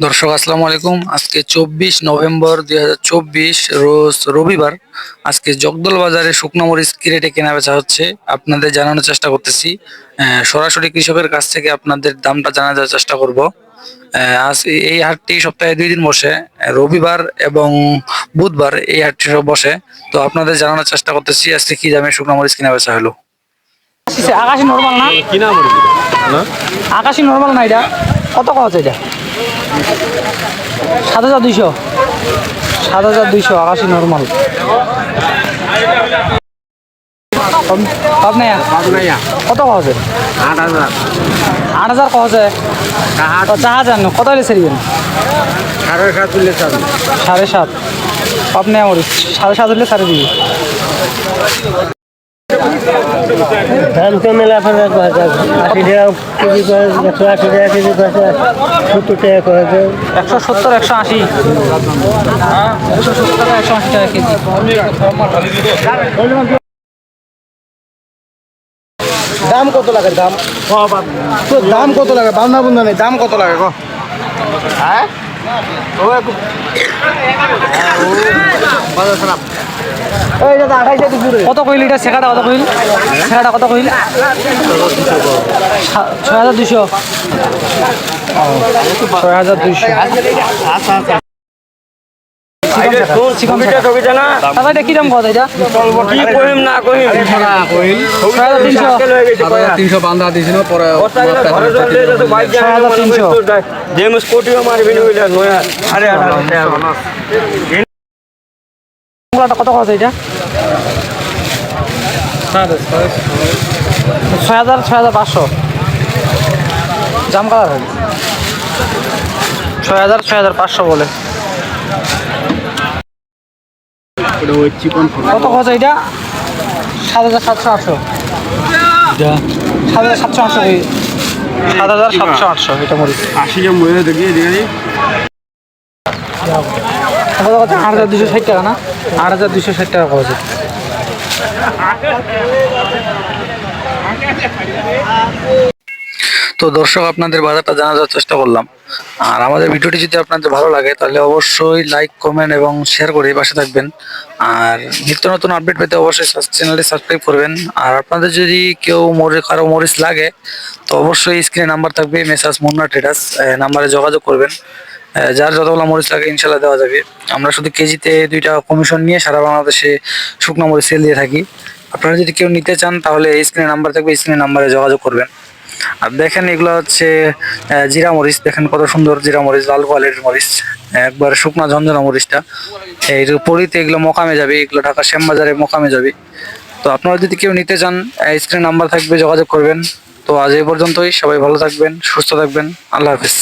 দর্শক আসসালামু আলাইকুম। আজকে চব্বিশ নভেম্বর দুই হাজার চব্বিশ রোজ রবিবার। আজকে জগদল বাজারে শুকনো মরিচ কি রেটে কেনা বেচা হচ্ছে আপনাদের জানানোর চেষ্টা করতেছি। আহ, সরাসরি কৃষকের কাছ থেকে আপনাদের দামটা জানা যাওয়ার চেষ্টা করব। আহ, আজ এই- হাটটি সপ্তাহে দুই দিন বসে রবিবার এবং বুধবার এই হাটটি সব বসে। তো আপনাদের জানানোর চেষ্টা করতেছি আজকে কি দামে শুকনো মরিচ কেনা বেচা হলো? আকাশি নর্মাল না? আকাশি নর্মাল না এটা? কত কত এটা? সাত হাজার দুইশো। সাত হাজার দুইশো আকাশি নর্মাল কত কছে আট হাজার। আট হাজার কছে চার হাজার কত হলে সেরিবেন সাড়ে সাত চাল। সাড়ে সাত। নেই আমার সাড়ে সাত হলে সাড়ে দিবি ধান তো মেলা ফেলা আশি টাকা কেজি একশো আশি টাকা কেজি সত্তর টাকা করে একশো একশো সত্তর একশো আশি দাম কত লাগে দাম? দাম কত লাগে? বান্ধা বন্ধা নেই, দাম কত লাগে হ্যাঁ? দুপুরে কত কইল এটা? শেখাটা কত কইল শেখাটা কত কইল ছয় হাজার দুশো ছয় হাজার তিনশো। তিনশো। বান্ধা দিয়েছিল পরে তিনশো। মোলাটা কত কত এটা? ছয় হাজার ছয় হাজার পাঁচশো। জাম কালার হবে ছয় হাজার ছয় হাজার পাঁচশো বলে। কত খরচ এটা? সাত হাজার সাতশো আটশো। সাত হাজার সাতশো আটশো সাত হাজার সাতশো আটশো এটা মরিচ। আশি জন মহিলা দেখি দেখি। হাজার দুশো টাকা না? আট হাজার দুশো ষাট টাকা তো দর্শক, আপনাদের বাজারটা জানা যাওয়ার চেষ্টা করলাম। আর আমাদের ভিডিওটি যদি আপনাদের ভালো লাগে, তাহলে অবশ্যই লাইক, কমেন্ট এবং শেয়ার করে পাশে থাকবেন। আর নিত্য নতুন আপডেট পেতে অবশ্যই চ্যানেলটি সাবস্ক্রাইব করবেন। আর আপনাদের যদি কেউ মরি কারও মরিচ লাগে, তো অবশ্যই স্ক্রিনে নাম্বার থাকবে, মেসাজ মুন্না ট্রেডার্স নাম্বারে যোগাযোগ করবেন। যার যতগুলো মরিচ লাগে ইনশাল্লাহ দেওয়া যাবে। আমরা শুধু কেজিতে দুইটা কমিশন নিয়ে সারা বাংলাদেশে শুকনো মরিচ সেল দিয়ে থাকি। আপনারা যদি কেউ নিতে চান, তাহলে স্ক্রিনে নাম্বার থাকবে স্ক্রিনে নাম্বারে যোগাযোগ করবেন। আর দেখেন এগুলো হচ্ছে জিরা মরিচ। দেখেন কত সুন্দর জিরা মরিচ, লাল কোয়ালিটির মরিচ। একবার শুকনা ঝঞ্ঝনা মরিচটা। এই পরিতে এগুলো মোকামে যাবে। এগুলো ঢাকা শ্যামবাজারে মোকামে যাবে। তো আপনারা যদি কেউ নিতে চান স্ক্রিন নাম্বার থাকবে, যোগাযোগ করবেন। তো আজ এই পর্যন্তই। সবাই ভালো থাকবেন, সুস্থ থাকবেন। আল্লাহ হাফিজ।